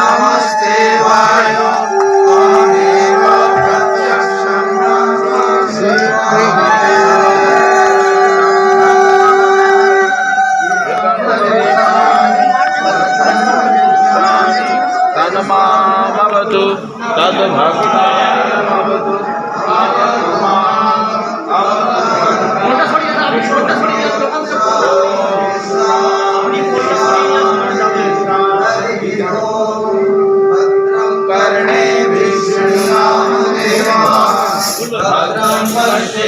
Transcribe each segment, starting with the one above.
নামাজ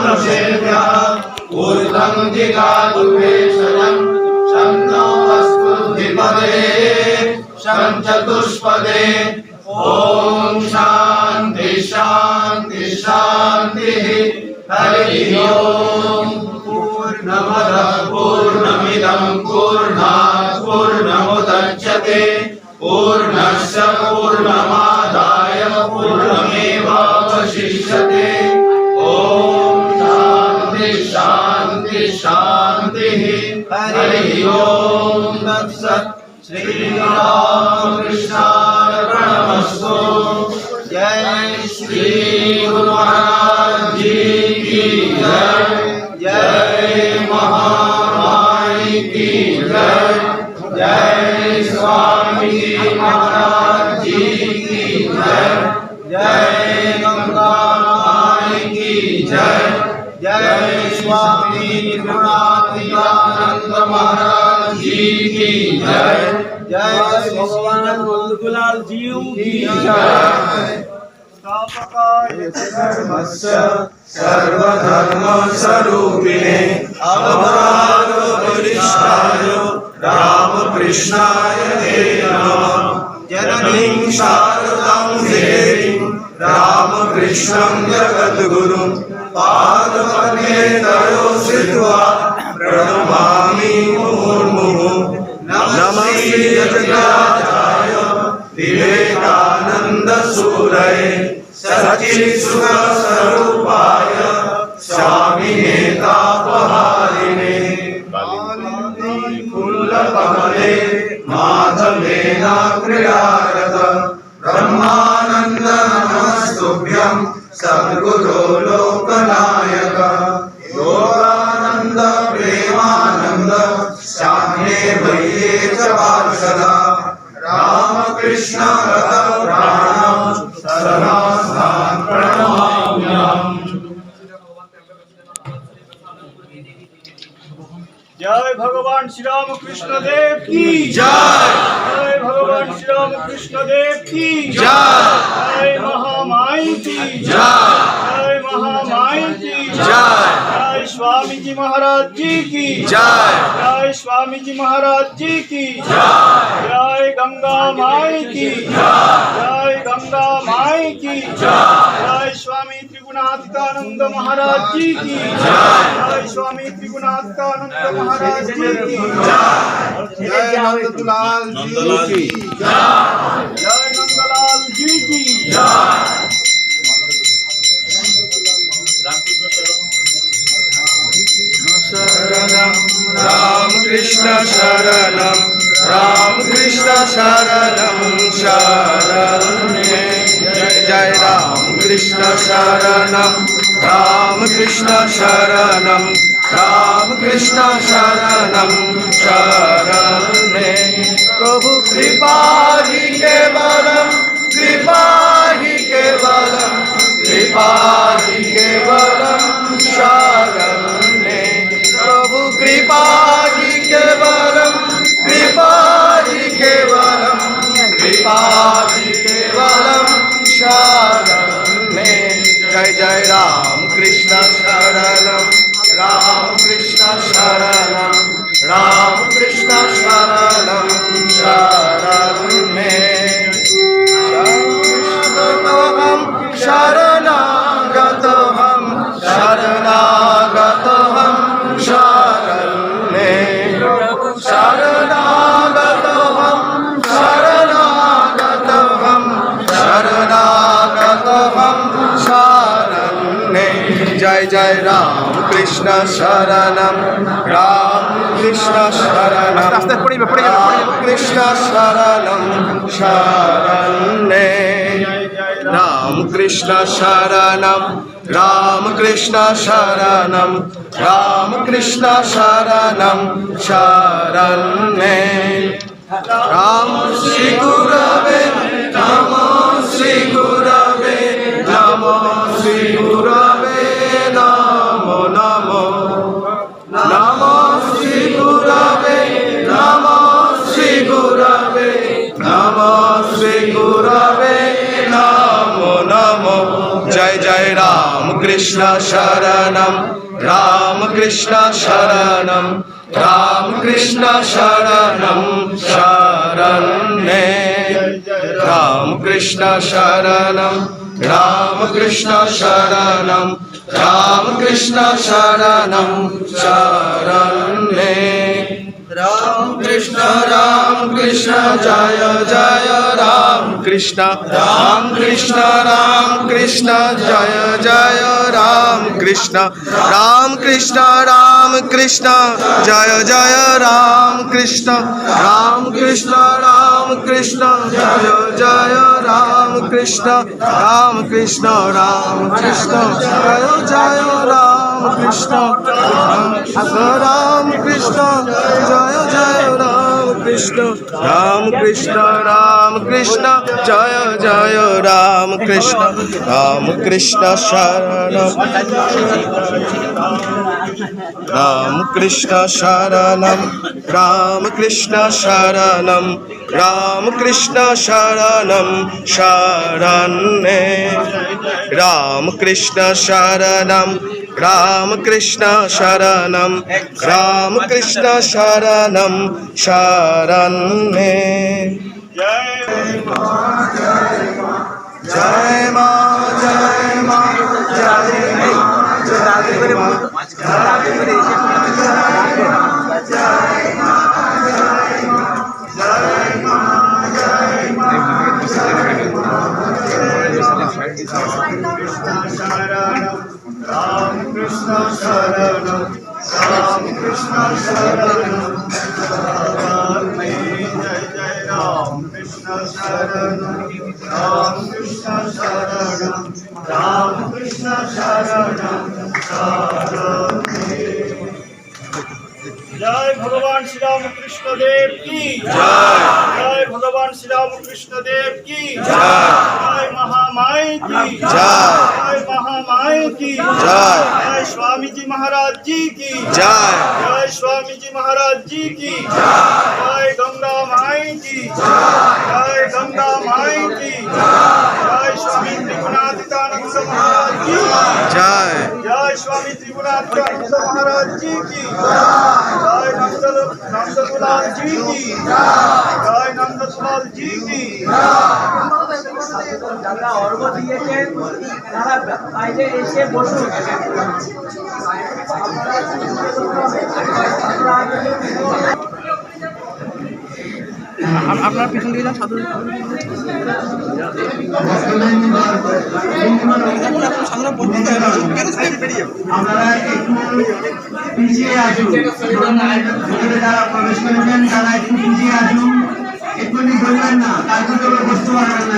स्वस्तिर्मानुषेभ्यः ऊर्ध्वं जिगातु भेषजं शं नो अस्तु द्विपदे शं चतुष्पदे ॐ शान्ति शान्ति शान्तिः हरि ओम् पूर्णमदः पूर्णमिदं पूर्णात् पूर्णमुदच्यते पूर्णस्य पूर्णमादाय ओम् तत्सत् जय श्री गुरु महाराज जी जय। जय जय। जय स्वामी जय जय जय। जय स्वामी महाराज की जय जय भगवान दुलाल जीव की जय सर्वस्य सर्वधर्म स्वरूपिणे अवतार वरिष्ठाय रामकृष्णाय ते नमः जननीं शारदां देवीं रामकृष्णं जगद्गुरुं पादपद्मे तयो सर्वरूपाय स्वामिने तापहारिणे फुल्लकमले माधवेनाग्रियारत लोकनायक। योगानन्द प्रेमानन्द शाम्ये वैये च प्राण। सदा भगवान श्री राम कृष्ण देव की जय जय भगवान श्री राम कृष्ण देव की जय जय महामाई की जय जय महामाई की जय जय स्वामी जी महाराज जी की जय जय स्वामी जी महाराज जी की जय जय गंगा माई की जय जय गंगा माई की जय जय स्वामी त्रिगुणातीतानंद महाराज जी की जय स्वामी त्रिगुणातीतानंद महाराज जी की जय नंदलाल जी की जय नंदलाल जी की शरणं रामकृष्ण शरणं रामकृष्ण शरणं शरणं। रामकृष्ण शरणं। रामकृष्ण शरणं। शरण। प्रभु कृपा ही केवलं। कृपा ही केवलं। कृपा ही केवलं। জয় জয় রাম কৃষ্ণ শরণম রাম কৃষ্ণ শরণম। রাম কৃষ্ণ শরণম শরণে। রাম কৃষ্ণ শরণম রাম কৃষ্ণ শরণম রাম কৃষ্ণ শরণম শরণে। রাম শ্রী গুরবে নম শ্রী গুরবে। जय जय राम कृष्ण शरणम राम कृष्ण शरणम राम कृष्ण शरणम शरण राम कृष्ण शरणम राम कृष्ण शरणम राम कृष्ण शरणम शरण রাম কৃষ্ণ রাম কৃষ্ণ জয় জয় রাম কৃষ্ণ রাম কৃষ্ণ রাম কৃষ্ণ জয় জয় রাম কৃষ্ণ রাম কৃষ্ণ রাম কৃষ্ণ জয় জয় রাম কৃষ্ণ রাম কৃষ্ণ রাম কৃষ্ণ জয় জয় রাম কৃষ্ণ রাম কৃষ্ণ রাম কৃষ্ণ জয় জয়, রাম কৃষ্ণ রাম কৃষ্ণ জয় জয় রাম কৃষ্ণ রাম কৃষ্ণ রাম কৃষ্ণ জয় জয় রাম কৃষ্ণ রাম কৃষ্ণ শরণ। রাম কৃষ্ণ শরণম রাম কৃষ্ণ শরণম রাম কৃষ্ণ শরণম শরণে রাম কৃষ্ণ শরণম রাম শরণম রাম কৃষ্ণ শরণম শরণে জয় মা জয় মা জয় মা শరణম রাম কৃষ্ণ শরণম রাম कृष्ण शरणम जय भगवान श्री राम कृष्ण देव की। जय जय भगवान श्री राम कृष्ण देव की। जय महामाई की। जय महामाई की। जय स्वामी जी महाराज जी की। जय जय स्वामी जी महाराज जी की। जय गंगा माई की। जय गंगा माई की। जय स्वामी त्रिगुणा জয়। জয় স্বামী ত্রিপুরার মহারাজ জি কি? জয় নন্দল নন্দলাল জি কি? জয় নন্দলাল জি কি? যারা অর্ঘ দিয়েছেন তারা বাইরে এসে বসুন আপনারা পিছন দিকে যান সাধু আপনারা একটু পিছিয়ে আসুন। এবং যারা প্রবেশ করেছেন তারা একটু পিছিয়ে আসুন। এক্ষুনি বলবেন না তার ভিতরে বসতে পারবেন না।